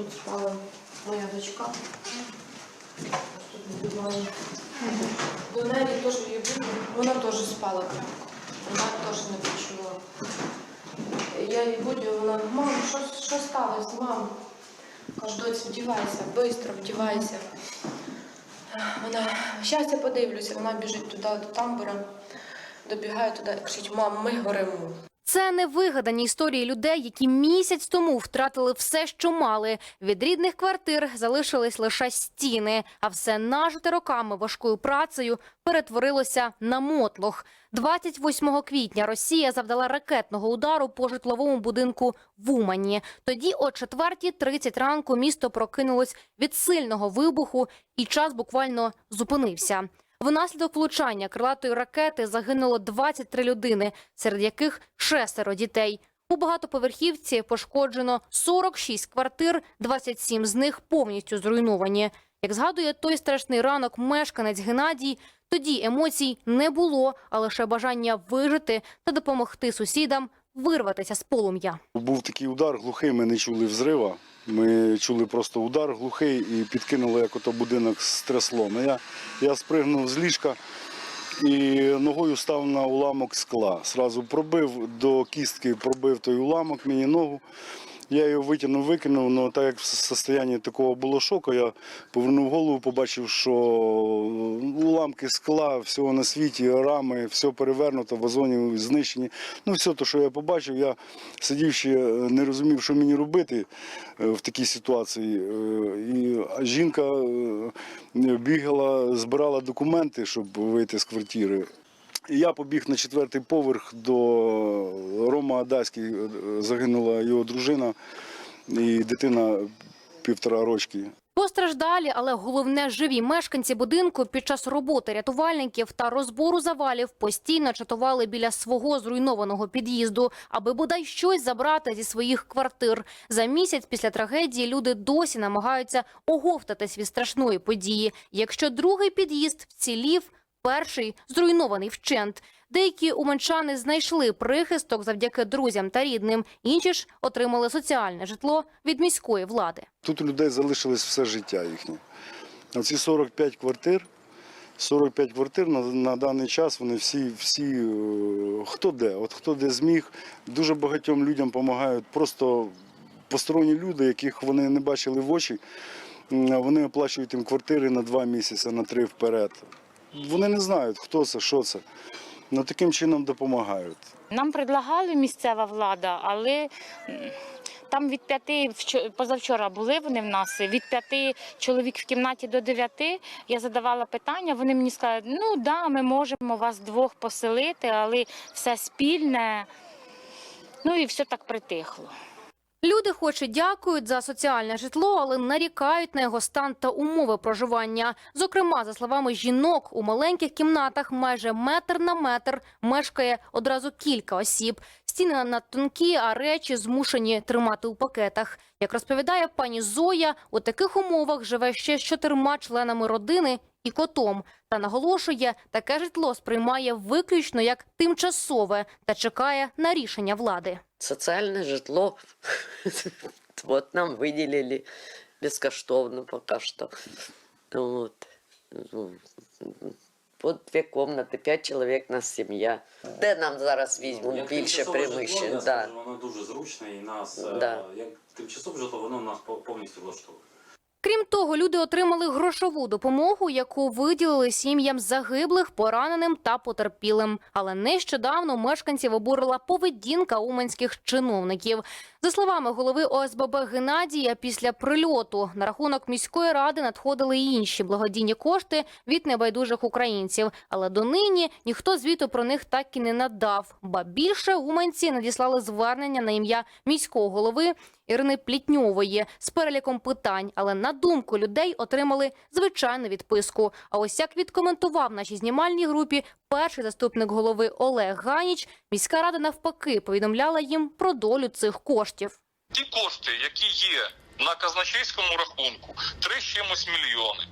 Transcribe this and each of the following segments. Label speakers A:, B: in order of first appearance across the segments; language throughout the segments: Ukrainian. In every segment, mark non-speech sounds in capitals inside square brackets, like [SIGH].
A: Тут спала моя дочка. Тут набиваю. До неї теж її буду. Вона теж спала. Вона теж не почула. Я її будю, вона, мам, що, що сталося, мам? Кажу, доць, вдівайся, швидко вдівайся. Вона, зараз я подивлюся, вона біжить туди до тамбура, добігає туди і кричить, мам, ми горимо.
B: Це не вигадані історії людей, які місяць тому втратили все, що мали. Від рідних квартир залишились лише стіни, а все нажите роками важкою працею перетворилося на мотлох. 28 квітня Росія завдала ракетного удару по житловому будинку в Умані. Тоді о 4.30 ранку місто прокинулось від сильного вибуху, і час буквально зупинився. Внаслідок влучання крилатої ракети загинуло 23 людини, серед яких шестеро дітей. У багатоповерхівці пошкоджено 46 квартир, 27 з них повністю зруйновані. Як згадує той страшний ранок мешканець Геннадій, тоді емоцій не було, а лише бажання вижити та допомогти сусідам вирватися з полум'я.
C: Був такий удар глухий, ми не чули взрива. Ми чули просто удар глухий і підкинули як ото будинок з треслом. я, я спригнув з ліжка і ногою став на уламок скла. Сразу пробив до кістки, пробив той уламок, мені ногу. Я його витягнув, викинув, але так як в состоянні такого було шоку, я повернув голову, побачив, що уламки скла, всього на світі, рами, все перевернуто, вазоні знищені. Ну, все те, що я побачив, я сидів ще, не розумів, що мені робити е, в такій ситуації. Е, І жінка е, бігала, збирала документи, щоб вийти з квартири. Я побіг на четвертий поверх до Рома Адаський, е, загинула його дружина і дитина півтора рочки.
B: Постраждалі, але головне живі мешканці будинку під час роботи рятувальників та розбору завалів постійно чатували біля свого зруйнованого під'їзду, аби бодай щось забрати зі своїх квартир. За місяць після трагедії люди досі намагаються оговтатись від страшної події. Якщо другий під'їзд вцілів, перший зруйнований вщент. Деякі уманчани знайшли прихисток завдяки друзям та рідним. Інші ж отримали соціальне житло від міської влади.
C: Тут у людей залишилось все життя їхнє. Оці 45 квартир, 45 квартир на, на даний час вони всі, всі е, хто де, от хто де зміг, дуже багатьом людям допомагають просто посторонні люди, яких вони не бачили в очі. Вони оплачують їм квартири на два місяці, на три вперед. Вони не знають, хто це, що це. Ну таким чином допомагають.
D: Нам предлагали місцева влада, але там від п'яти вчо- позавчора були вони в нас від п'яти чоловік в кімнаті до дев'яти. Я задавала питання. Вони мені сказали, ну да, ми можемо вас двох поселити, але все спільне. Ну і все так притихло.
B: Люди хоч і дякують за соціальне житло, але нарікають на його стан та умови проживання. Зокрема, за словами жінок, у маленьких кімнатах майже метр на метр мешкає одразу кілька осіб. Стіни надтонкі, а речі змушені тримати у пакетах. Як розповідає пані Зоя, у таких умовах живе ще з чотирма членами родини і котом. Та наголошує, таке житло сприймає виключно як тимчасове та чекає на рішення влади.
E: Социальное житло [LAUGHS] вот нам выделили бескоштовно пока что. Вот. Ну, Вот дві комнати, п'ять чоловік нас сім'я. Де нам зараз візьмуть
F: Як
E: більше приміщень? Да.
F: скажу, Воно дуже зручне і нас е,
E: Да.
F: як тимчасове житло, воно нас по- повністю влаштовує.
B: Крім того, люди отримали грошову допомогу, яку виділили сім'ям загиблих, пораненим та потерпілим. Але нещодавно мешканців обурила поведінка уманських чиновників. За словами голови ОСББ Геннадія, після прильоту на рахунок міської ради надходили й інші благодійні кошти від небайдужих українців. Але донині ніхто звіту про них так і не надав. Ба більше уманці надіслали звернення на ім'я міського голови Ірини Плітньової з переліком питань, але на думку людей отримали звичайну відписку. А ось як відкоментував нашій знімальній групі перший заступник голови Олег Ганіч, міська рада навпаки повідомляла їм про долю цих коштів.
G: Ті кошти, які є на казначейському рахунку, 3 з чимось мільйони.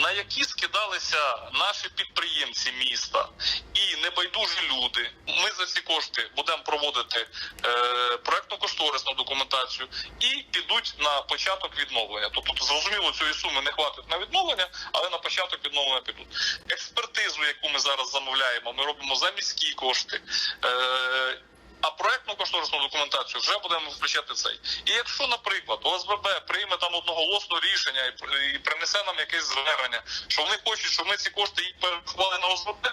G: на які скидалися наші підприємці міста і небайдужі люди. Ми за ці кошти будемо проводити е, проектно-кошторисну документацію і підуть на початок відновлення. Тобто, зрозуміло, цієї суми не хватить на відновлення, але на початок відновлення підуть. Експертизу, яку ми зараз замовляємо, ми робимо за міські кошти. Е, а проектну кошторисну документацію вже будемо включати цей. І якщо, наприклад, ОСББ прийме там одноголосно рішення і, принесе нам якесь звернення, що вони хочуть, щоб ми ці кошти їх перерахували на ОСББ,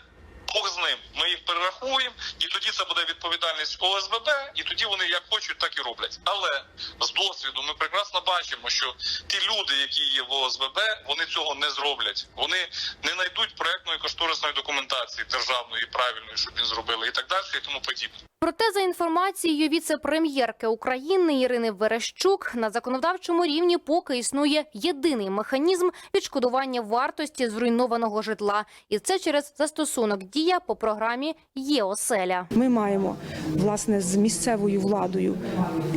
G: Бог з ним. Ми їх перерахуємо, і тоді це буде відповідальність ОСББ, і тоді вони як хочуть, так і роблять. Але з досвіду ми прекрасно бачимо, що ті люди, які є в ОСББ, вони цього не зроблять. Вони не знайдуть проектної кошторисної документації державної, правильної, щоб він зробили, і так далі, і тому подібне.
B: Проте, за інформацією віце-прем'єрки України Ірини Верещук, на законодавчому рівні поки існує єдиний механізм відшкодування вартості зруйнованого житла, і це через застосунок дія по програмі ЄОселя.
H: Ми маємо власне з місцевою владою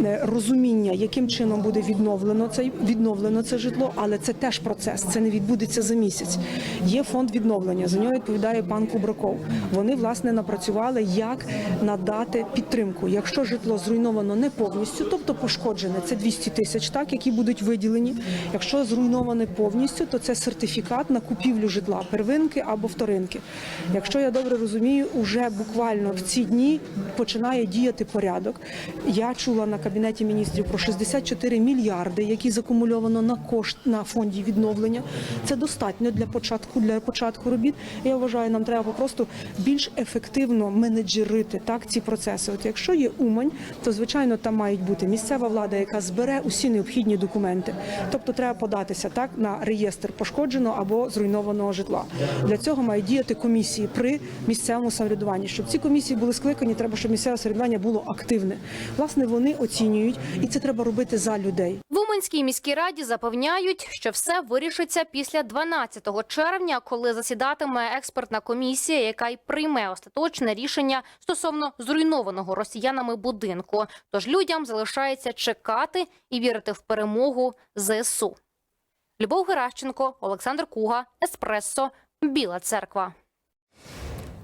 H: е, розуміння, яким чином буде відновлено це відновлено це житло, але це теж процес. Це не відбудеться за місяць. Є фонд відновлення. За нього відповідає пан Кубраков. Вони власне напрацювали, як надати підтримку. Якщо житло зруйновано не повністю, тобто пошкоджене, це 200 тисяч, так які будуть виділені. Якщо зруйноване повністю, то це сертифікат на купівлю житла, первинки або вторинки. Якщо я добре розумію, уже буквально в ці дні починає діяти порядок. Я чула на кабінеті міністрів про 64 мільярди, які закумульовано на кошт на фонді відновлення. Це достатньо для початку для початку робіт. Я вважаю, нам треба просто більш ефективно менеджерити так ці процеси. От якщо є Умань, то звичайно там мають бути місцева влада, яка збере усі необхідні документи. Тобто треба податися так на реєстр пошкодженого або зруйнованого житла. Для цього мають діяти комісії при місцевому самоврядуванні. Щоб ці комісії були скликані, треба, щоб місцеве самоврядування було активне. Власне, вони оцінюють, і це треба робити за людей.
B: В Уманській міській раді запевняють, що все вирішиться після 12 червня, коли засідатиме експертна комісія, яка й прийме остаточне рішення стосовно зруйнованого росіянами будинку. Тож людям залишається чекати і вірити в перемогу ЗСУ. Любов Геращенко, Олександр Куга, Еспресо, Біла Церква.